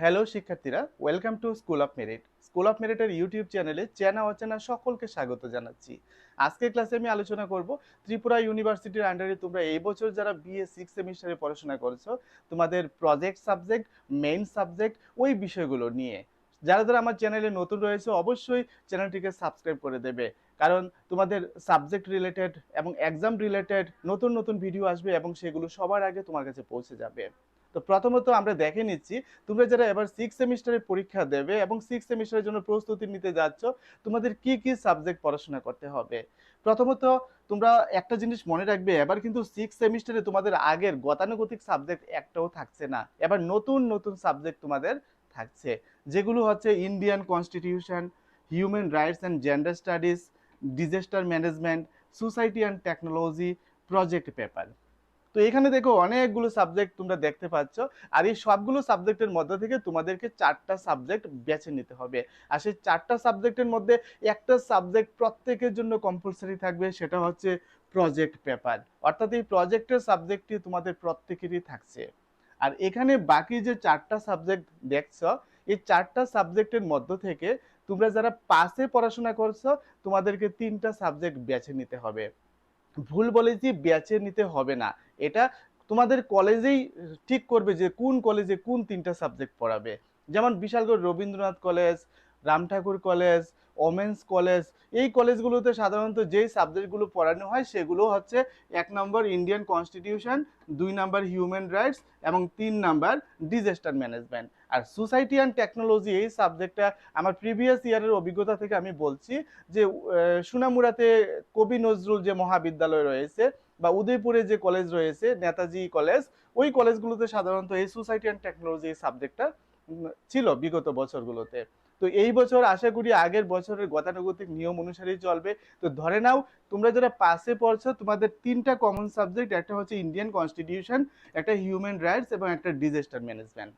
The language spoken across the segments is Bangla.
হ্যালো শিক্ষার্থীরা। Welcome to school of merit school of মেরিটের YouTube চ্যানেলে চেনা অচেনা সকলকে স্বাগত জানাচ্ছি। আজকের ক্লাসে আমি আলোচনা করব ত্রিপুরা ইউনিভার্সিটির আন্ডারে তোমরা এই বছর যারা বিএ সিক্স সেমিস্টারে পড়াশোনা করছ, তোমাদের প্রজেক্ট সাবজেক্ট মেইন সাবজেক্ট ওই বিষয়গুলো নিয়ে। যারা যারা আমার চ্যানেলে নতুন রয়েছে, অবশ্যই চ্যানেলটিকে সাবস্ক্রাইব করে দেবে। কারণ তোমাদের সাবজেক্ট রিলেটেড এবং এক্সাম রিলেটেড নতুন নতুন ভিডিও আসবে এবং সেগুলো সবার আগে তোমার কাছে পৌঁছে যাবে। তো প্রথমত আমরা দেখে নিচ্ছি, তোমরা যারা এবার সিক্স সেমিস্টারের পরীক্ষা দেবে এবং সিক্স সেমিস্টারের জন্য প্রস্তুতি নিতে যাচ্ছ, তোমাদের কি কি সাবজেক্ট পড়াশোনা করতে হবে? প্রথমত তোমরা একটা জিনিস মনে রাখবে, এবার কিন্তু সিক্স সেমিস্টারে তোমাদের আগের গতানুগতিক সাবজেক্ট একটাও থাকছে না, এবার নতুন নতুন সাবজেক্ট তোমাদের থাকছে, যেগুলো হচ্ছে Indian constitution human rights and gender studies disaster management society and technology project paper তো এখানে দেখো অনেকগুলো সাবজেক্ট তোমরা দেখতে পাচ্ছ। আর এই সবগুলো সাবজেক্টের মধ্যে থেকে তোমাদেরকে চারটা সাবজেক্ট বেছে নিতে হবে। আর সেই চারটা সাবজেক্টের মধ্যে একটা সাবজেক্ট প্রত্যেকের জন্য কম্পালসারি থাকবে, সেটা হচ্ছে প্রজেক্ট পেপার অর্থাৎ এই প্রজেক্টের সাবজেক্টটি তোমাদের প্রত্যেকেরই থাকছে। আর এখানে বাকি যে চারটা সাবজেক্ট দেখছ, এই চারটা সাবজেক্টের মধ্য থেকে তোমরা যারা পাসে পড়াশোনা করছ, তোমাদেরকে তিনটা সাবজেক্ট বেছে নিতে হবে। ভুল বলেছি বেছে নিতে হবে না। এটা তোমাদের কলেজেই ঠিক করবে যে কোন কলেজে কোন তিনটা সাবজেক্ট পড়াবে। যেমন Bishalgarh Rabindranath college Ram Thakur college women's college এই কলেজগুলোতে সাধারণত যেই সাবজেক্টগুলো পড়ানো হয়, সেগুলো হচ্ছে এক নম্বর ইন্ডিয়ান কনস্টিটিউশন দুই নম্বর হিউম্যান রাইটস এবং তিন নাম্বার ডিজাস্টার ম্যানেজমেন্ট আর সোসাইটি অ্যান্ড টেকনোলজি এই সাবজেক্টটা আমার প্রিভিয়াস ইয়ারের অভিজ্ঞতা থেকে আমি বলছি যে সুনামুরাতে কবি নজরুল যে মহাবিদ্যালয় রয়েছে বা উদয়পুরে যে কলেজ রয়েছে, নেতাজি কলেজ ওই কলেজগুলোতে সাধারণত এই সোসাইটি অ্যান্ড টেকনোলজি এই সাবজেক্টটা ছিল বিগত বছরগুলোতে। তো এই বছর আশা করি আগের বছরের গতানুগতিক নিয়ম অনুসারেই চলবে। তো ধরে নাও, তোমরা যারা পাশে পড়ছো, তোমাদের তিনটা কমন সাবজেক্ট একটা হচ্ছে ইন্ডিয়ান কনস্টিটিউশন একটা হিউম্যান রাইটস এবং একটা ডিজাস্টার ম্যানেজমেন্ট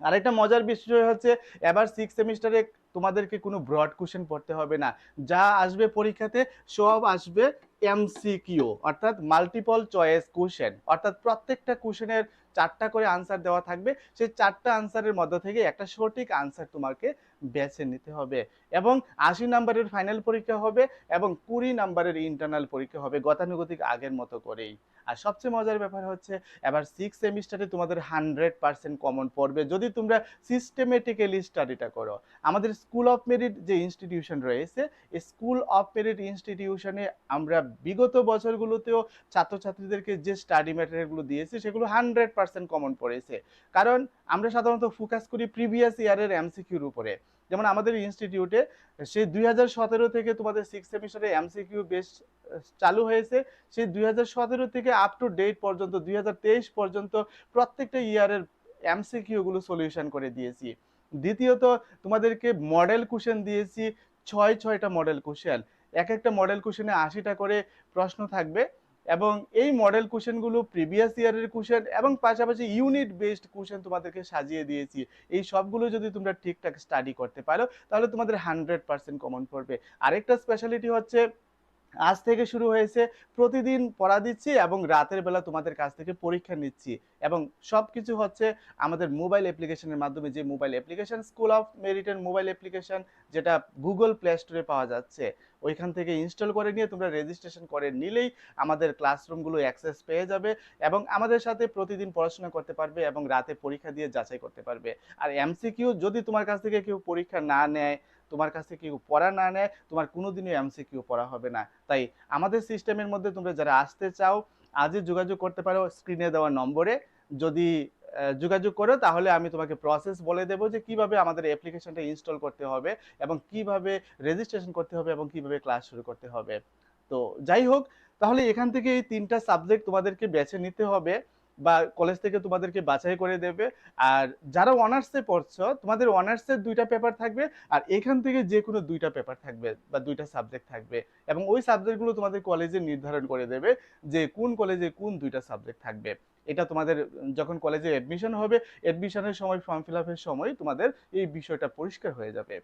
আরেকটা মজার বিষয় হচ্ছে, এবার সিক্স সেমিস্টারে তোমাদেরকে কোনো ব্রড কোশ্চেন পড়তে হবে না। যা আসবে পরীক্ষাতে, সব আসবে এমসিকিউ অর্থাৎ মাল্টিপল চয়েস কোশ্চেন অর্থাৎ প্রত্যেকটা কোশ্চেনের চারটা করে আনসার দেওয়া থাকবে। সেই চারটা আনসারের মধ্য থেকে একটা সঠিক আনসার তোমাকে বেছে নিতে হবে এবং আশি নাম্বারের ফাইনাল পরীক্ষা হবে এবং কুড়ি নাম্বারের ইন্টারনাল পরীক্ষা হবে গতানুগতিক আগের মতো করেই। আর সবচেয়ে মজার ব্যাপার হচ্ছে, এবার সিক্স সেমিস্টারে তোমাদের হান্ড্রেড পার্সেন্ট কমন পড়বে। যদি তোমরা সিস্টেমেটিক্যালি স্টাডিটা করো, আমাদের স্কুল অফ মেরিট যে ইনস্টিটিউশন রয়েছে স্কুল অফ মেরিট ইনস্টিটিউশনে আমরা বিগত বছরগুলোতেও ছাত্রছাত্রীদেরকে যে স্টাডি ম্যাটেরিয়ালগুলো দিয়েছি, সেগুলো হান্ড্রেড পার্সেন্ট কমন পড়েছে। কারণ আমরা সাধারণত ফোকাস করি প্রিভিয়াস ইয়ারের এমসিকিউর উপরে। যেমন আমাদের ইনস্টিটিউটে সেই দুই হাজার সতেরো থেকে তোমাদের সিক্স সেমিস্টারে এমসিকিউ বেশ চালু হয়েছে। সেই দুই হাজার সতেরো থেকে আপ টু ডেট পর্যন্ত, দুই হাজার তেইশ পর্যন্ত প্রত্যেকটা ইয়ারের এমসিকিউগুলো সলিউশন করে দিয়েছি। দ্বিতীয়ত, তোমাদেরকে মডেল কোশ্চেন দিয়েছি, ছয় ছয়টা মডেল কোশ্চেন এক একটা মডেল কোশ্চেনে আশিটা করে প্রশ্ন থাকবে। এবং এই মডেল কোশ্চেনগুলো প্রিভিয়াস ইয়ারের কোশ্চেন এবং পাশাপাশি ইউনিট বেসড কোশ্চেন তোমাদেরকে সাজিয়ে দিয়েছি। এই সবগুলো যদি তোমরা ঠিকঠাক স্টাডি করতে পারো, তাহলে তোমাদের হান্ড্রেড পার্সেন্ট কমন পড়বে। আরেকটা স্পেশালিটি হচ্ছে আজ থেকে শুরু হয়েছে, প্রতিদিন পড়া দিচ্ছি এবং রাতের বেলা তোমাদের কাছ থেকে পরীক্ষা নিচ্ছি এবং সব কিছু হচ্ছে আমাদের মোবাইল অ্যাপ্লিকেশনের মাধ্যমে যে মোবাইল অ্যাপ্লিকেশন স্কুল অফ মেরিটের মোবাইল অ্যাপ্লিকেশন যেটা গুগল প্লে স্টোরে পাওয়া যাচ্ছে, ওইখান থেকে ইনস্টল করে নিয়ে তোমরা রেজিস্ট্রেশন করে নিলেই আমাদের ক্লাসরুমগুলো অ্যাক্সেস পেয়ে যাবে এবং আমাদের সাথে প্রতিদিন পড়াশোনা করতে পারবে এবং রাতে পরীক্ষা দিয়ে যাচাই করতে পারবে। আর এমসিকিউ যদি তোমার কাছ থেকে কেউ পরীক্ষা না নেয় তোমার কাছে কেউ পড়া না নেয়, তোমার কোনোদিনও এমসিকিউ পড়া হবে না। তাই আমাদের সিস্টেমের মধ্যে তোমরা যারা আসতে চাও, আজই যোগাযোগ করতে পারো স্ক্রিনে দেওয়া নম্বরে। যদি যোগাযোগ করো, তাহলে আমি তোমাকে প্রসেস বলে দেবো যে কীভাবে আমাদের অ্যাপ্লিকেশনটা ইনস্টল করতে হবে এবং কীভাবে রেজিস্ট্রেশন করতে হবে এবং কীভাবে ক্লাস শুরু করতে হবে। তো যাই হোক, তাহলে এখান থেকে এই তিনটা সাবজেক্ট তোমাদেরকে বেছে নিতে হবে। বা কলেজ থেকে তোমাদেরকে বাছাই করে দেবে। আর যারা অনার্সে পড়ছো, তোমাদের অনার্সের দুইটা পেপার থাকবে আর এখান থেকে যে কোনো দুইটা পেপার থাকবে বা দুইটা সাবজেক্ট থাকবে। এবং ওই সাবজেক্টগুলো তোমাদের কলেজে নির্ধারণ করে দেবে যে কোন কলেজে কোন দুইটা সাবজেক্ট থাকবে। এটা তোমাদের যখন কলেজে অ্যাডমিশন হবে অ্যাডমিশনের সময় ফর্ম ফিল আপের সময় তোমাদের এই বিষয়টা পরিষ্কার হয়ে যাবে।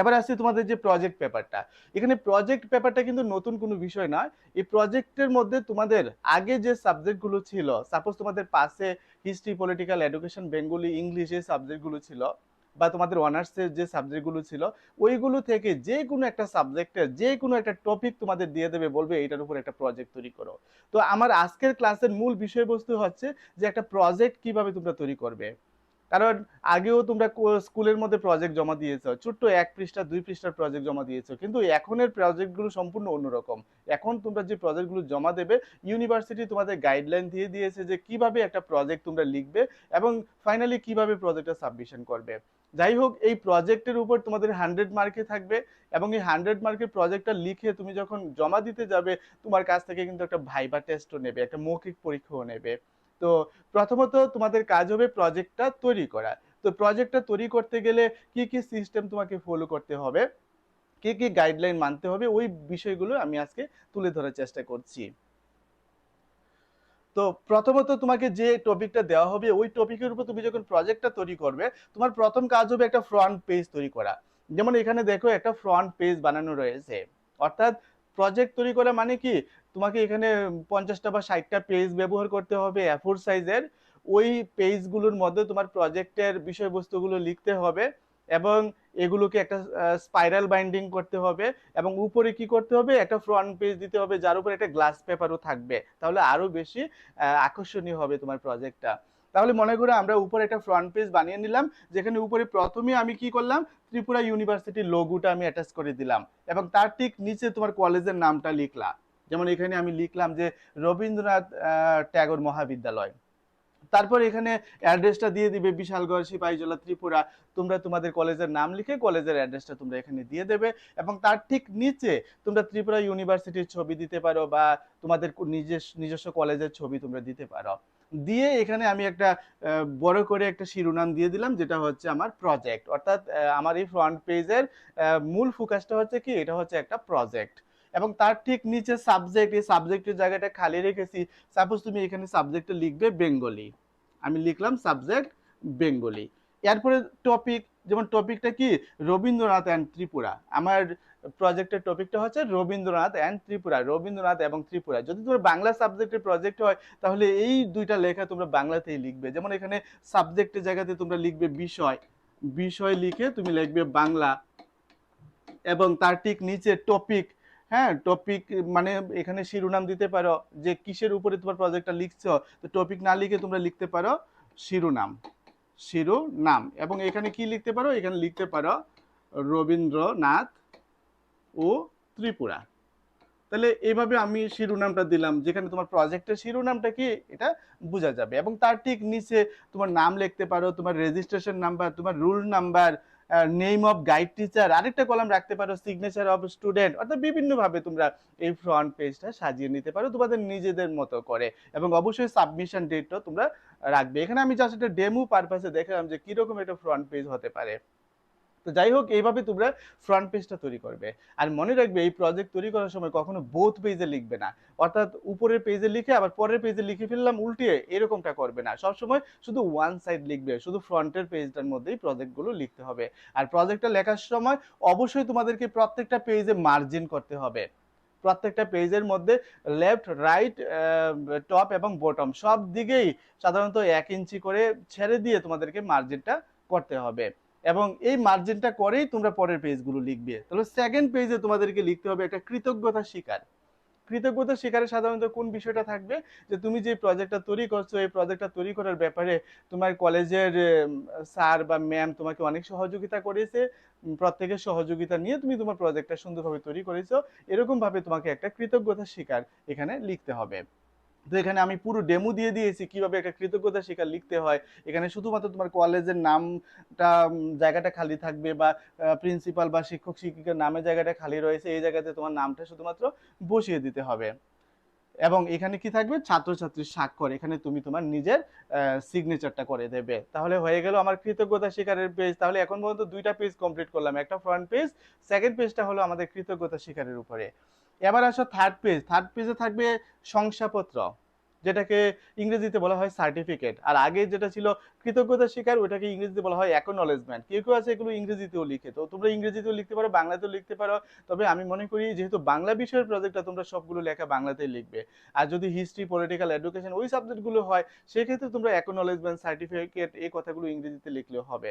এবার আসছে তোমাদের যে প্রজেক্ট পেপারটা এখানে প্রজেক্ট পেপারটা কিন্তু নতুন কোনো বিষয় নয়। এই প্রজেক্টের মধ্যে তোমাদের আগে যে সাবজেক্টগুলো ছিল সাপোজ তোমাদের পাশে history political education Bengali English এই সাবজেক্টগুলো ছিল, বা তোমাদের অনার্সের যে সাবজেক্টগুলো ছিল, ওইগুলো থেকে যে কোনো একটা সাবজেক্টের যে কোনো একটা টপিক তোমাদের দিয়ে দেবে, বলবে এইটার উপর একটা প্রজেক্ট তৈরি করো। তো আমার আজকের ক্লাসের মূল বিষয়বস্তু হচ্ছে যে একটা প্রজেক্ট কীভাবে তোমরা তৈরি করবে। কারণ আগেও তোমরা স্কুলের মধ্যে প্রজেক্ট জমা দিয়েছ, ছোট্ট এক পৃষ্ঠা, দুই পৃষ্ঠার প্রজেক্ট জমা দিয়েছ, কিন্তু এখনের প্রজেক্টগুলো সম্পূর্ণ অন্যরকম। এখন তোমরা যে প্রজেক্টগুলো জমা দেবে ইউনিভার্সিটি তোমাদের গাইডলাইন দিয়ে দিয়েছে যে কীভাবে একটা প্রজেক্ট তোমরা লিখবে এবং ফাইনালি কীভাবে প্রজেক্টটা সাবমিশন করবে। যাই হোক, এই প্রজেক্টের উপর তোমাদের হান্ড্রেড মার্কে থাকবে এবং এই হান্ড্রেড মার্কের প্রজেক্টটা লিখে তুমি যখন জমা দিতে যাবে, তোমার কাছ থেকে কিন্তু একটা ভাইবা টেস্টও নেবে, একটা মৌখিক পরীক্ষাও নেবে। তো প্রথমত তোমাদের কাজ হবে প্রজেক্টটা তৈরি করা। তো প্রজেক্টটা তৈরি করতে গেলে কি কি সিস্টেম তোমাকে ফলো করতে হবে, কি কি গাইডলাইন মানতে হবে, ওই বিষয়গুলো আমি আজকে তুলে ধরার চেষ্টা করছি। তো প্রথমত তোমাকে যে টপিকটা দেওয়া হবে, ওই টপিকের উপর তুমি যখন প্রজেক্টটা তৈরি করবে, তোমার প্রথম কাজ হবে একটা ফ্রন্ট পেজ তৈরি করা। যেমন এখানে দেখো একটা ফ্রন্ট পেজ বানানো রয়েছে। অর্থাৎ প্রজেক্ট তৈরি করা মানে কি? তোমাকে এখানে পঞ্চাশটা বা ষাটটা পেজ ব্যবহার করতে হবে অ্যাফোর সাইজের ওই পেজগুলোর মধ্যে তোমার প্রজেক্টের বিষয়বস্তুগুলো লিখতে হবে এবং এগুলোকে একটা স্পাইরাল বাইন্ডিং করতে হবে এবং উপরে কি করতে হবে? একটা ফ্রন্ট পেজ দিতে হবে, যার উপরে একটা গ্লাস পেপারও থাকবে। তাহলে আরও বেশি আকর্ষণীয় হবে তোমার প্রজেক্টটা তাহলে মনে করো আমরা উপরে একটা ফ্রন্ট পেজ বানিয়ে নিলাম, যেখানে উপরে প্রথমে আমি কি করলাম? ত্রিপুরা ইউনিভার্সিটির লোগোটা আমি অ্যাটাচ করে দিলাম এবং তার ঠিক নিচে তোমার কলেজের নামটা লিখলাম। যেমন এখানে আমি লিখলাম যে রবীন্দ্রনাথ ট্যাগর মহাবিদ্যালয়। তারপর এখানে অ্যাড্রেসটা দিয়ে দিবে বিশালগড়, সিপাহীজলা, ত্রিপুরা। তোমরা তোমাদের কলেজের নাম লিখে কলেজের অ্যাড্রেসটা তোমরা এখানে দিয়ে দেবে এবং তার ঠিক নিচে তোমরা ত্রিপুরা ইউনিভার্সিটির ছবি দিতে পারো বা তোমাদের নিজস্ব নিজস্ব কলেজের ছবি তোমরা দিতে পারো। দিয়ে এখানে আমি একটা বড় করে একটা শিরোনাম দিয়ে দিলাম যেটা হচ্ছে আমার প্রজেক্ট অর্থাৎ আমার এই ফ্রন্ট পেজের মূল ফোকাসটা হচ্ছে কি? এটা হচ্ছে একটা প্রজেক্ট এবং তার ঠিক নিচে সাবজেক্ট এই সাবজেক্টের জায়গাটা খালি রেখেছি। সাপোজ তুমি এখানে সাবজেক্টে লিখবে বেঙ্গলি আমি লিখলাম সাবজেক্ট বেঙ্গলি এরপরে টপিক যেমন টপিকটা কি? রবীন্দ্রনাথ অ্যান্ড ত্রিপুরা। আমার প্রজেক্টের টপিকটা হচ্ছে রবীন্দ্রনাথ অ্যান্ড ত্রিপুরা। রবীন্দ্রনাথ এবং ত্রিপুরা। যদি তোমার বাংলা সাবজেক্টের প্রজেক্ট হয়, তাহলে এই দুইটা লেখা তোমরা বাংলাতেই লিখবে। যেমন এখানে সাবজেক্টের জায়গাতে তোমরা লিখবে বিষয়। বিষয় লিখে তুমি লিখবে বাংলা। এবং তার ঠিক নিচে টপিক হ্যাঁ টপিক মানে এখানে শিরোনাম দিতে পারো যে কিসের উপরে তোমার প্রজেক্টটা লিখছো, তো টপিক না লিখে তোমরা লিখতে পারো শিরোনাম শিরোনাম। এবং এখানে কি লিখতে পারো? এখানে লিখতে পারো রবীন্দ্রনাথ ও ত্রিপুরা। তাহলে এইভাবে আমি শিরোনামটা দিলাম, যেখানে তোমার প্রজেক্টের শিরোনামটা কি? এটা বোঝা যাবে। এবং তার ঠিক নিচে তোমার নাম লিখতে পারো, তোমার রেজিস্ট্রেশন নাম্বার তোমার roll number name of guide teacher আরেকটা কলাম রাখতে পারো সিগনেচার অফ স্টুডেন্ট অর্থাৎ বিভিন্নভাবে তোমরা এই ফ্রন্ট পেজটা সাজিয়ে নিতে পারো, তোমাদের নিজেদের মতো করে। এবং অবশ্যই সাবমিশন ডেটটা তোমরা রাখবে। এখানে আমি জাস্ট একটা ডেমো পারপাসে দেখালাম যে কীরকম একটা ফ্রন্ট পেজ হতে পারে। তো যাই হোক, এইভাবে তোমরা ফ্রন্ট পেজটা তৈরি করবে। আর মনে রাখবে, এই প্রজেক্ট তৈরি করার সময় কখনো বোথ পেজে লিখবে না। অর্থাৎ উপরের পেজে লিখে আবার পরের পেজে লিখে ফেললাম উল্টিয়ে এরকমটা করবে না। সবসময় শুধু ওয়ান সাইড লিখবে, শুধু ফ্রন্টের পেজটার মধ্যেই প্রজেক্টগুলো লিখতে হবে। আর প্রজেক্টটা লেখার সময় অবশ্যই তোমাদেরকে প্রত্যেকটা পেজে মার্জিন করতে হবে। প্রত্যেকটা পেজের মধ্যে লেফট রাইট টপ এবং বটম সব দিকেই সাধারণত এক ইঞ্চি করে ছেড়ে দিয়ে তোমাদেরকে মার্জিনটা করতে হবে। এবং এই মার্জিনটা করেই তোমরা পরের পেজগুলো লিখবে। তাহলে সেকেন্ড পেজে তোমাদেরকে লিখতে হবে একটা কৃতজ্ঞতা স্বীকার কৃতজ্ঞতা স্বীকারে সাধারণত কোন বিষয়টা থাকবে? যে তুমি যে প্রজেক্টটা তৈরি করছ, এই প্রজেক্টটা তৈরি করার ব্যাপারে তোমার কলেজের স্যার বা ম্যাম তোমাকে অনেক সহযোগিতা করেছে। প্রত্যেকের সহযোগিতা নিয়ে তুমি তোমার প্রজেক্টটা সুন্দরভাবে তৈরি করেছ। এরকমভাবে তোমাকে একটা কৃতজ্ঞতা স্বীকার এখানে লিখতে হবে। তো এখানে আমি পুরো ডেমো দিয়ে দিয়েছি কীভাবে একটা কৃতজ্ঞতা শিকার লিখতে হয়। এখানে শুধুমাত্র তোমার কলেজের নামটা জায়গাটা খালি থাকবে বা প্রিন্সিপাল বা শিক্ষক, শিক্ষিকার নামের জায়গাটা খালি রয়েছে, এই জায়গাতে তোমার নামটা শুধুমাত্র বসিয়ে দিতে হবে। এবং এখানে কি থাকবে? ছাত্রছাত্রীর স্বাক্ষর। এখানে তুমি তোমার নিজের সিগনেচারটা করে দেবে। তাহলে হয়ে গেল আমার কৃতজ্ঞতা শিকারের পেজ তাহলে এখন পর্যন্ত দুইটা পেজ কমপ্লিট করলাম। একটা ফ্রন্ট পেজ সেকেন্ড পেজটা হলো আমাদের কৃতজ্ঞতা শিকারের উপরে। এবার আসো থার্ড পেজ থার্ড পেজে থাকবে শংসাপত্র, যেটাকে ইংরেজিতে বলা হয় সার্টিফিকেট আর আগে যেটা ছিল কৃতজ্ঞতা স্বীকার ওটাকে ইংরেজিতে বলা হয় অ্যাকনোলেজমেন্ট কেউ কেউ আছে এগুলো ইংরেজিতেও লিখে, তো তোমরা ইংরেজিতেও লিখতে পারো, বাংলাতেও লিখতে পারো, তবে আমি মনে করি যেহেতু বাংলা বিষয়ের প্রজেক্টটা তোমরা সবগুলো লেখা বাংলাতেই লিখবে, আর যদি হিস্ট্রি পলিটিক্যাল এডুকেশন ওই সাবজেক্টগুলো হয়, সেক্ষেত্রে তোমরা অ্যাকনোলেজমেন্ট সার্টিফিকেট এই কথাগুলো ইংরেজিতে লিখলেও হবে।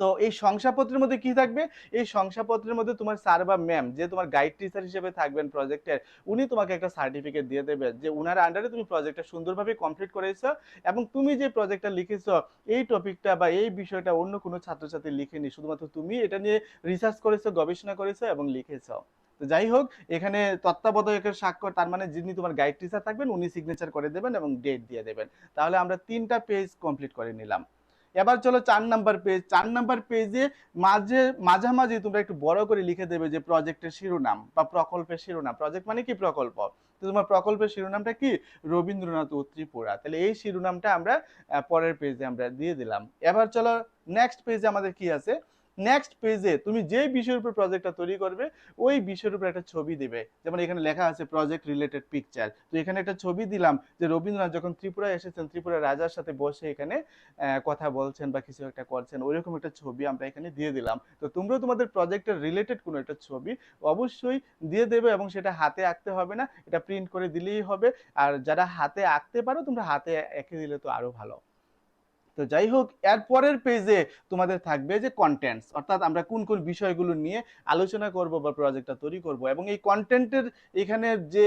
তো এই শংসাপত্রের মধ্যে কি থাকবে? এই শংসাপত্রের মধ্যে তোমার স্যার বা ম্যাম যে তোমার গাইড টিচার হিসেবে থাকবেন প্রজেক্টের উনি তোমাকে একটা সার্টিফিকেট দিয়ে দেবেন যে উনার আন্ডারে তুমি প্রজেক্টটা সুন্দরভাবে কমপ্লিট করেছ এবং তুমি যে প্রজেক্টটা লিখেছো, এই টপিকটা বা এই বিষয়টা অন্য কোনো ছাত্রছাত্রী লিখেনি। শুধুমাত্র তুমি এটা নিয়ে রিসার্চ করেছ, গবেষণা করেছ এবং লিখেছো। তো যাই হোক, এখানে তত্ত্বাবধায়কের স্বাক্ষর, তার মানে যিনি তোমার গাইড টিচার থাকবেন, উনি সিগনেচার করে দেবেন এবং ডেট দিয়ে দেবেন। তাহলে আমরা তিনটা পেজ কমপ্লিট করে নিলাম। এবার চলো চার নাম্বার পেজ চার নাম্বার পেজে মাঝে, মাঝামাঝি তোমরা একটু বড় করে লিখে দেবে যে প্রজেক্টের শিরোনাম বা প্রকল্পের শিরোনাম। প্রজেক্ট মানে কি প্রকল্প? তো তোমার প্রকল্পের শিরোনামটা কি? রবীন্দ্রনাথ ও ত্রিপুরা। তাহলে এই শিরোনামটা আমরা পরের পেজে আমরা দিয়ে দিলাম। এবার চলো নেক্সট পেজে আমাদের কি আছে? নেক্সট পেজে তুমি যে বিষয়ের উপর প্রজেক্টটা তৈরি করবে, ওই বিষয়ের উপর একটা ছবি দিবে। যেমন এখানে লেখা আছে প্রজেক্ট রিলেটেড পিকচার তো এখানে একটা ছবি দিলাম যে রবীন্দ্রনাথ যখন ত্রিপুরায় এসেছেন, ত্রিপুরা রাজার সাথে বসে এখানে কথা বলছেন বা কিছু একটা করছেন, ওইরকম একটা ছবি আমরা এখানে দিয়ে দিলাম। তো তোমরাও তোমাদের প্রজেক্টের রিলেটেড কোনো একটা ছবি অবশ্যই দিয়ে দেবে এবং সেটা হাতে আঁকতে হবে না। এটা প্রিন্ট করে দিলেই হবে। আর যারা হাতে আঁকতে পারো, তোমরা হাতে এঁকে দিলে তো আরও ভালো। তো যাই হোক, এর পরের পেজে তোমাদের থাকবে যে কন্টেন্টস অর্থাৎ আমরা কোন কোন বিষয়গুলো নিয়ে আলোচনা করব বা প্রজেক্টটা তৈরি করব এবং এই কন্টেন্টের এখানে যে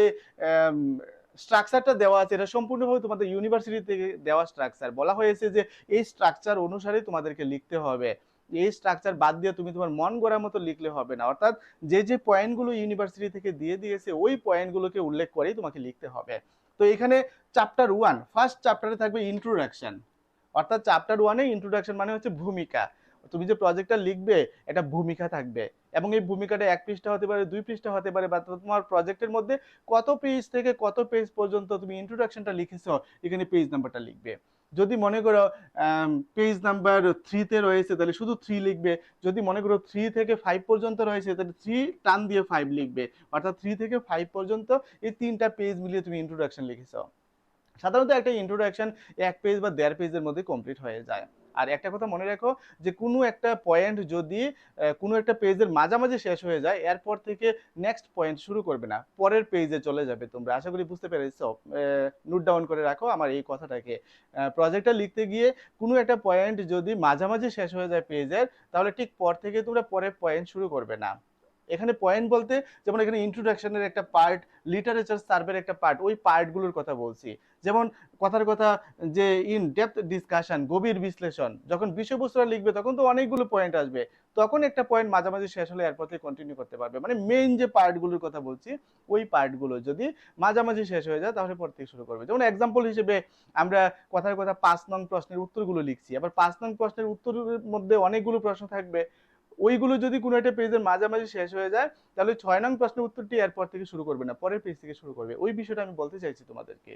স্ট্রাকচারটা দেওয়া আছে, এটা সম্পূর্ণভাবে তোমাদের ইউনিভার্সিটি থেকে দেওয়া স্ট্রাকচার বলা হয়েছে যে এই স্ট্রাকচার অনুসারে তোমাদেরকে লিখতে হবে। এই স্ট্রাকচার বাদ দিয়ে তুমি তোমার মন গড়ার মতো লিখলে হবে না। অর্থাৎ যে যে পয়েন্টগুলো ইউনিভার্সিটি থেকে দিয়ে দিয়েছে, ওই পয়েন্টগুলোকে উল্লেখ করেই তোমাকে লিখতে হবে। তো এখানে চ্যাপ্টার ওয়ান ফার্স্ট চ্যাপ্টারে থাকবে ইন্ট্রোডাকশন অর্থাৎ চ্যাপ্টার ওয়ানে ইন্ট্রোডাকশন মানে হচ্ছে ভূমিকা। তুমি যে প্রজেক্টটা লিখবে, এটা ভূমিকা থাকবে। এবং এই ভূমিকাটা এক পৃষ্ঠা হতে পারে, দুই পৃষ্ঠা হতে পারে, বা তোমার প্রজেক্টের মধ্যে কত পেজ থেকে কত পেজ পর্যন্ত তুমি ইন্ট্রোডাকশনটা লিখেছো, এখানে পেজ নাম্বারটা লিখবে। যদি মনে করো পেজ নাম্বার থ্রিতে রয়েছে, তাহলে শুধু থ্রি লিখবে। যদি মনে করো থ্রি থেকে ফাইভ পর্যন্ত রয়েছে, তাহলে থ্রি টান দিয়ে ফাইভ লিখবে। অর্থাৎ থ্রি থেকে ফাইভ পর্যন্ত এই তিনটা পেজ মিলিয়ে তুমি ইন্ট্রোডাকশন লিখেছো। সাধারণত একটা ইন্ট্রোডাকশন এক পেজ বা দেড় পেজের মধ্যে কমপ্লিট হয়ে যায়। আর একটা কথা মনে রাখো যে, কোনো একটা পয়েন্ট যদি কোনো একটা পেজের মাঝামাঝি শেষ হয়ে যায়, এরপর থেকে নেক্সট পয়েন্ট শুরু করবে না। পরের পেজে চলে যাবে তোমরা। আশা করি বুঝতে পেরেছ। নোট ডাউন করে রাখো আমার এই কথাটাকে। প্রজেক্টটা লিখতে গিয়ে কোনো একটা পয়েন্ট যদি মাঝামাঝি শেষ হয়ে যায় পেজের তাহলে ঠিক পর থেকে তোমরা পরের পয়েন্ট শুরু করবে না। এখানে পয়েন্ট বলতে যেমন এখানে ইন্ট্রোডাকশনের একটা পার্ট লিটারেচার সার্ভের একটা পার্ট ওই পার্টগুলোর কথা বলছি। যেমন কথার কথা যে ইন ডেপথ ডিসকাশন গভীর বিশ্লেষণ, যখন বিষয়বস্তুটা লিখবে তখন তো অনেকগুলো পয়েন্ট আসবে। তখন একটা পয়েন্ট মাঝামাঝি শেষ হলে এরপর থেকে কন্টিনিউ করতে পারবে। মানে মেইন যে পার্টগুলোর কথা বলছি, ওই পার্টগুলো যদি মাঝামাঝি শেষ হয়ে যায় তাহলে পর থেকে শুরু করবে। যেমন এক্সাম্পল হিসেবে আমরা কথার কথা পাঁচ নং প্রশ্নের উত্তরগুলো লিখছি। আবার পাঁচ নং প্রশ্নের উত্তরের মধ্যে অনেকগুলো প্রশ্ন থাকবে। ওইগুলো যদি কোনো একটা পেজের মাঝামাঝি শেষ হয়ে যায়, তাহলে ছয় নং প্রশ্নের উত্তরটি এরপর থেকে শুরু করবে না, পরের পেজ থেকে শুরু করবে। ওই বিষয়টা আমি বলতে চাইছি তোমাদেরকে।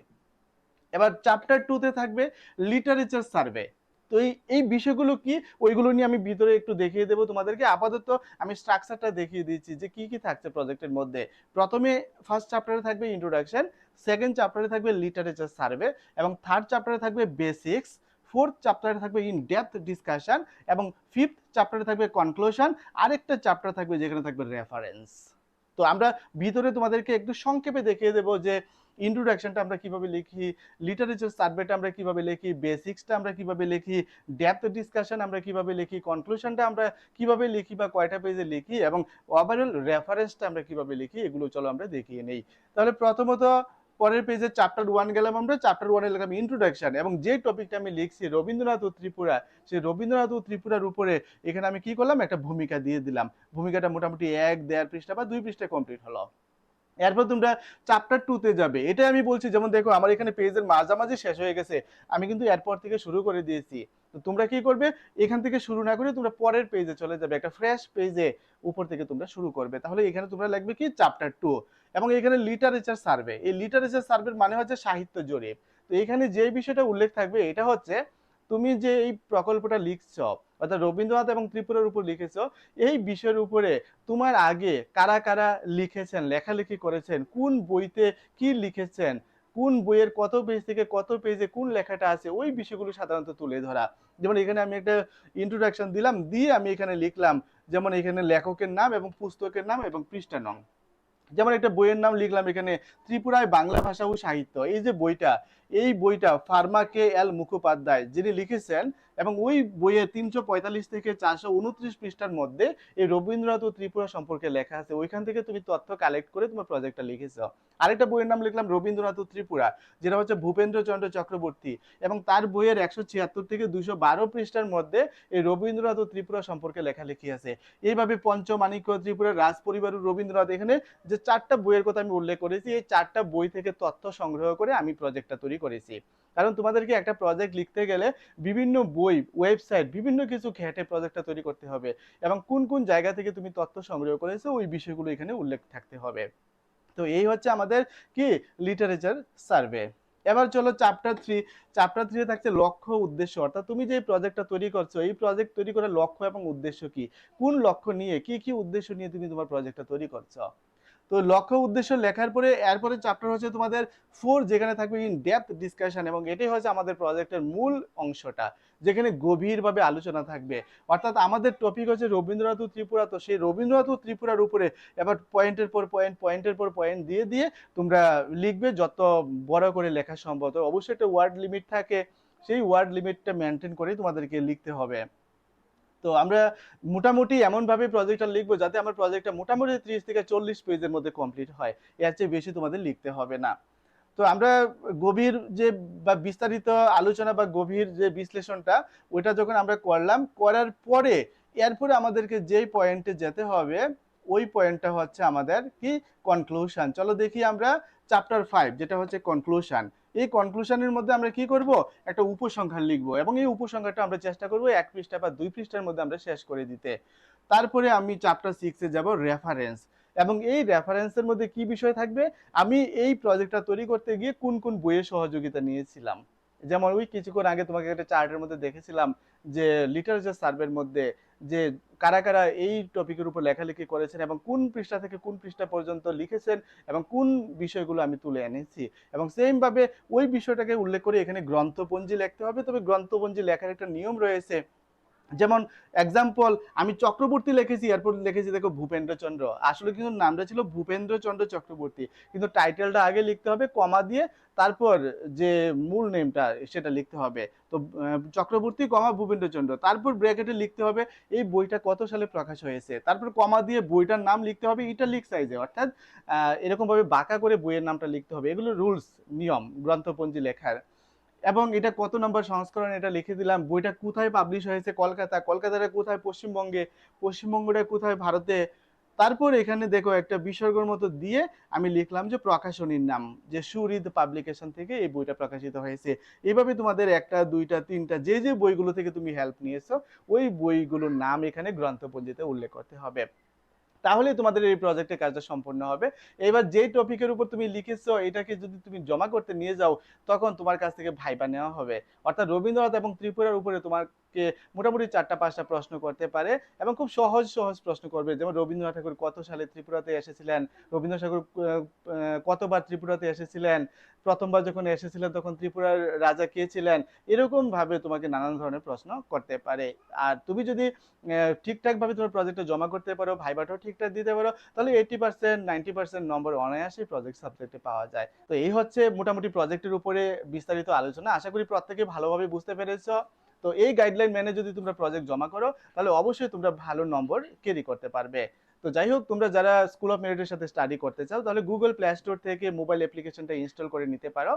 এবার চ্যাপ্টার টুতে থাকবে লিটারেচার সার্ভে তো এই এই বিষয়গুলো কি? ওইগুলো নিয়ে আমি ভিতরে একটু দেখিয়ে দেবো তোমাদেরকে। আপাতত আমি স্ট্রাকচারটা দেখিয়ে দিচ্ছি যে কি কি থাকছে প্রজেক্টের মধ্যে। প্রথমে ফার্স্ট চ্যাপ্টারে থাকবে ইন্ট্রোডাকশন সেকেন্ড চ্যাপ্টারে থাকবে লিটারেচার সার্ভে এবং থার্ড চ্যাপ্টারে থাকবে বেসিক্স ফোর্থ চ্যাপ্টারে থাকবে ইন ডেপথ ডিসকাশন এবং ফিফথ চ্যাপ্টারে থাকবে কনক্লুশন। আরেকটা চ্যাপ্টার থাকবে যেখানে থাকবে রেফারেন্স। তো আমরা ভিতরে তোমাদেরকে একটু সংক্ষেপে দেখিয়ে দেবো যে ইন্ট্রোডাকশনটা আমরা কীভাবে লিখি, লিটারেচার সার্ভেটা আমরা কীভাবে লিখি, বেসিক্সটা আমরা কীভাবে লিখি, ডেপথ ডিসকাশন আমরা কীভাবে লিখি, কনক্লুশনটা আমরা কীভাবে লিখি বা কয়টা পেজে লিখি এবং ওভারঅল রেফারেন্সটা আমরা কীভাবে লিখি, এগুলো চলো আমরা দেখিয়ে নেই। তাহলে প্রথমত পরের পেজে চ্যাপ্টার ওয়ান গেলাম আমরা চ্যাপ্টার ওয়ানে লিখলাম ইন্ট্রোডাকশন এবং যে টপিকটা আমি লিখছি রবীন্দ্রনাথ ও ত্রিপুরা, সেই রবীন্দ্রনাথ ও ত্রিপুরার উপরে এখানে আমি কি করলাম? একটা ভূমিকা দিয়ে দিলাম। ভূমিকাটা মোটামুটি এক, দেড় পৃষ্ঠা বা দুই পৃষ্ঠা কমপ্লিট হলো। এরপর তোমরা চ্যাপ্টার টুতে যাবে। এটা আমি বলছি, যেমন দেখো, আমার এখানে পেজের মাঝামাঝি শেষ হয়ে গেছে। আমি কিন্তু এরপর থেকে শুরু করে দিয়েছি। তো তোমরা কি করবে? এখান থেকে শুরু না করে তোমরা পরের পেজে চলে যাবে। একটা ফ্রেশ পেজে উপর থেকে তোমরা শুরু করবে। তাহলে এখানে তোমরা লাগবে কি? চ্যাপ্টার টু এবং এখানে লিটারেচার সার্ভে এই লিটারেচার সার্ভের মানে হচ্ছে সাহিত্য জরিপ। তো এখানে যে বিষয়টা উল্লেখ থাকবে, এটা হচ্ছে তুমি যে এই প্রকল্পটা লিখছ, অর্থাৎ রবীন্দ্রনাথ এবং ত্রিপুরার উপর লিখেছ, এই বিষয়ের উপরে তোমার আগে কারা কারা লিখেছেন, লেখালেখি করেছেন, কোন বইতে কি লিখেছেন, কোন বইয়ের কত পেজ থেকে কত পেজে কোন লেখাটা আছে, ওই বিষয়গুলো সাধারণত তুলে ধরা। যেমন এখানে আমি একটা ইন্ট্রোডাকশন দিলাম, দিয়ে আমি এখানে লিখলাম, যেমন এখানে লেখকের নাম এবং পুস্তকের নাম এবং পৃষ্ঠা নং। যেমন একটা বইয়ের নাম লিখলাম এখানে, ত্রিপুরায় বাংলা ভাষা ও সাহিত্য, এই যে বইটা এই বইটা ফার্মা কে এল মুখোপাধ্যায় যিনি লিখেছেন এবং ওই বইয়ে তিনশো পঁয়তাল্লিশ থেকে চারশো উনত্রিশ পৃষ্ঠার মধ্যে এই রবীন্দ্রনাথ ও ত্রিপুরা সম্পর্কে লেখা আছে। ওইখান থেকে তুমি তথ্য কালেক্ট করে তোমার প্রজেক্টটা লিখেছ। আরেকটা বইয়ের নাম লিখলাম রবীন্দ্রনাথ ও ত্রিপুরা, যেটা হচ্ছে ভূপেন্দ্রচন্দ্র চক্রবর্তী এবং তার বইয়ের একশো ছিয়াত্তর থেকে দুশো বারো পৃষ্ঠার মধ্যে এই রবীন্দ্রনাথ ও ত্রিপুরা সম্পর্কে লেখালেখি আছে। এইভাবে পঞ্চমাণিক্য ত্রিপুরার রাজ পরিবার ও রবীন্দ্রনাথ এখানে যে চারটা বইয়ের কথা আমি উল্লেখ করেছি, এই চারটা বই থেকে তথ্য সংগ্রহ করে আমি প্রজেক্টটা তৈরি করেছি। কারণ তোমাদেরকে একটা প্রজেক্ট লিখতে গেলে বিভিন্ন বই ওয়েবসাইট বিভিন্ন কিছু ঘেটে প্রজেক্টটা তৈরি করতে হবে এবং কোন কোন জায়গা থেকে তুমি তথ্য সংগ্রহ করেছ, ওই বিষয়গুলো এখানে উল্লেখ থাকতে হবে। তো এই হচ্ছে আমাদের কি? লিটারেচার সার্ভে এবার চলো চ্যাপ্টার থ্রি চ্যাপ্টার থ্রি থাকছে লক্ষ্য উদ্দেশ্য। অর্থাৎ তুমি যে প্রজেক্টটা তৈরি করছ, এই প্রজেক্ট তৈরি করার লক্ষ্য এবং উদ্দেশ্য কি? কোন লক্ষ্য নিয়ে, কি কি উদ্দেশ্য নিয়ে তুমি তোমার প্রজেক্টটা তৈরি করছ? তো লক্ষ্য উদ্দেশ্য লেখার পরে এরপরে চ্যাপ্টার হচ্ছে তোমাদের ফোর যেখানে থাকবে ইন ডেপথ ডিসকাশন এবং এটাই হচ্ছে আমাদের প্রজেক্টের মূল অংশটা, যেখানে গভীরভাবে আলোচনা থাকবে। অর্থাৎ আমাদের টপিক হচ্ছে রবীন্দ্রনাথ ত্রিপুরা। তো সেই রবীন্দ্রনাথ ত্রিপুরার উপরে এবার পয়েন্টের পর পয়েন্ট পয়েন্টের পর পয়েন্ট দিয়ে দিয়ে তোমরা লিখবে যত বড় করে লেখা সম্ভব। অবশ্যই একটা ওয়ার্ড লিমিট থাকে, সেই ওয়ার্ড লিমিটটা মেনটেন করেই তোমাদেরকে লিখতে হবে। তো আমরা মোটামুটি এমনভাবে প্রজেক্টটা লিখব যাতে আমার প্রজেক্টটা মোটামুটি ত্রিশ থেকে চল্লিশ পেজের মধ্যে কমপ্লিট হয়। এর চেয়ে বেশি তোমাদের লিখতে হবে না। তো আমরা গভীর যে বা বিস্তারিত আলোচনা বা গভীর যে বিশ্লেষণটা, ওইটা যখন আমরা করলাম, করার পরে এরপরে আমাদেরকে যেই পয়েন্টে যেতে হবে, ওই পয়েন্টটা হচ্ছে আমাদের কি কনক্লুশন চলো দেখি আমরা চ্যাপ্টার ফাইভ যেটা হচ্ছে কনক্লুশন এই কনক্লুশনের মধ্যে আমরা কি করব? একটা উপসংখ্যা লিখব এবং এই উপসংখ্যাটা আমরা চেষ্টা করব এক পৃষ্ঠা বা দুই পৃষ্ঠার মধ্যে আমরা শেষ করে দিতে। তারপরে আমি চ্যাপ্টার সিক্সে যাব রেফারেন্স এবং এই রেফারেন্সের মধ্যে কি বিষয় থাকবে? আমি এই প্রজেক্টটা তৈরি করতে গিয়ে কোন কোন বইয়ের সহযোগিতা নিয়েছিলাম? যেমন ওই কিছুক্ষণ আগে তোমাকে একটা চার্টের মধ্যে দেখেছিলাম যে লিটারেচার সার্ভের মধ্যে যে কারা কারা এই টপিকের উপর লেখালেখি করেছেন এবং কোন পৃষ্ঠা থেকে কোন পৃষ্ঠা পর্যন্ত লিখেছেন এবং কোন বিষয়গুলো আমি তুলে এনেছি। এবং সেমভাবে ওই বিষয়টাকে উল্লেখ করে এখানে গ্রন্থপঞ্জি লিখতে হবে, তবে গ্রন্থপঞ্জি লেখার একটা নিয়ম রয়েছে যেমন এক্সাম্পল আমি চক্রবর্তী লিখেছি, এরপর লিখেছি দেখো ভূপেন্দ্রচন্দ্র। আসলে কিন্তু নামটা ছিল ভূপেন্দ্রচন্দ্র চক্রবর্তী। কিন্তু টাইটেলটা আগে লিখতে হবে, কমা দিয়ে তারপর যে মূল নেমটা সেটা লিখতে হবে। তো চক্রবর্তী, কমা, ভূপেন্দ্রচন্দ্র। তারপর ব্র্যাকেটে লিখতে হবে, এই বইটা কত সালে প্রকাশ হয়েছে? তারপর কমা দিয়ে বইটার নাম লিখতে হবে ইটালিক সাইজে অর্থাৎ এরকমভাবে বাঁকা করে বইয়ের নামটা লিখতে হবে। এগুলো রুলস নিয়ম, গ্রন্থপঞ্জি লেখার। এবং এটা কত নম্বর সংস্করণ এটা লিখে দিলাম। বইটা কোথায় পাবলিশ হয়েছে? কলকাতা। কলকাতাটা কোথায়? পশ্চিমবঙ্গে। পশ্চিমবঙ্গটা কোথায়? ভারতে। তারপর এখানে দেখো একটা বিসর্গর মতো দিয়ে আমি লিখলাম যে প্রকাশনীর নাম, যে সুরিদ পাবলিকেশন থেকে এই বইটা প্রকাশিত হয়েছে। এইভাবে তোমাদের একটা, দুইটা, তিনটা, যে যে বইগুলো থেকে তুমি হেল্প নিয়েছো, ওই বইগুলোর নাম এখানে গ্রন্থপঞ্জিতে উল্লেখ করতে হবে। তাহলে তোমাদের এই প্রজেক্টের কাজটা সম্পূর্ণ হবে। এবার যেই টপিকের উপর তুমি লিখেছো, এটাকে যদি তুমি জমা করতে নিয়ে যাও, তখন তোমার কাছ থেকে ভাইবা নেওয়া হবে। অর্থাৎ রবীন্দ্রনাথ এবং ত্রিপুরার উপরে তোমাকে মোটামুটি চারটা পাঁচটা প্রশ্ন করতে পারে এবং খুব সহজ সহজ প্রশ্ন করবে। যেমন রবীন্দ্রনাথ ঠাকুর কত সালে ত্রিপুরাতে এসেছিলেন? রবীন্দ্রনাথ ঠাকুর কতবার ত্রিপুরাতে এসেছিলেন? প্রথমবার যখন এসেছিলেন তখন ত্রিপুরার রাজা কে ছিলেন? এরকম ভাবে তোমাকে নানান ধরনের প্রশ্ন করতে পারে। আর তুমি যদি ঠিকঠাক ভাবে তোমার প্রজেক্টটা জমা করতে পারো, ভাইবাটাও ঠিকঠাক দিতে পারো, তাহলে এইটি পার্সেন্ট নাইনটি পার্সেন্ট নম্বর অনায়াসে প্রজেক্ট সাবজেক্টে পাওয়া যায়। তো এই হচ্ছে মোটামুটি প্রজেক্টের উপরে বিস্তারিত আলোচনা। আশা করি প্রত্যেকে ভালোভাবে বুঝতে পেরেছ। তো এই গাইডলাইন মেনে যদি তোমরা প্রজেক্ট জমা করো, তাহলে অবশ্যই তোমরা ভালো নম্বর ক্যারি করতে পারবে। তো যাই হোক, তোমরা যারা স্কুল অফ মেরিটের সাথে স্টাডি করতে চাও, তাহলে গুগল প্লে স্টোর থেকে মোবাইল অ্যাপ্লিকেশনটা ইনস্টল করে নিতে পারো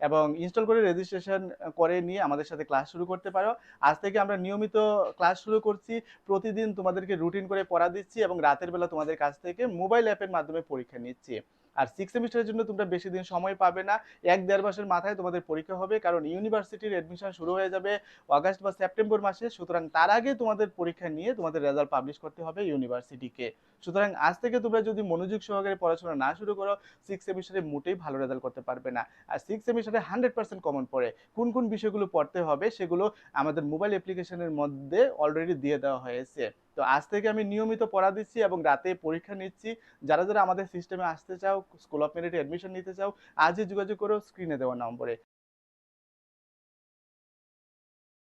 এবং ইনস্টল করে রেজিস্ট্রেশন করে নিয়ে আমাদের সাথে ক্লাস শুরু করতে পারো। আজ থেকে আমরা নিয়মিত ক্লাস শুরু করছি, প্রতিদিন তোমাদেরকে রুটিন করে পড়া দিচ্ছি এবং রাতের বেলা তোমাদের কাছ থেকে মোবাইল অ্যাপের মাধ্যমে পরীক্ষা নিচ্ছি। আর সিক্স সেমিস্টারের জন্য তোমরা বেশি দিন সময় পাবে না। এক দেড় মাসের মাথায় তোমাদের পরীক্ষা হবে, কারণ ইউনিভার্সিটির অ্যাডমিশন শুরু হয়ে যাবে অগাস্ট বা সেপ্টেম্বর মাসে। সুতরাং তার আগে তোমাদের পরীক্ষা নিয়ে তোমাদের রেজাল্ট পাবলিশ করতে হবে ইউনিভার্সিটিকে সুতরাং আজ থেকে তোমরা যদি মনোযোগ সহকারে পড়াশোনা না শুরু করো সিক্স সেমিস্টারে মোটেই ভালো রেজাল্ট করতে পারবে না। আর six semester hundred percent common পড়ে। কোন কোন বিষয়গুলো পড়তে হবে সেগুলো আমাদের মোবাইল অ্যাপ্লিকেশনের মধ্যে অলরেডি দিয়ে দেওয়া হয়েছে। তো আজ থেকে আমি নিয়মিত পড়া দিচ্ছি এবং রাতে পরীক্ষা নিচ্ছি। যারা যারা আমাদের সিস্টেমে আসতে চাও স্কুল অফ মেরিটে অ্যাডমিশন নিতে চাও, আজই যোগাযোগ করো স্ক্রিনে দেওয়া নম্বরে।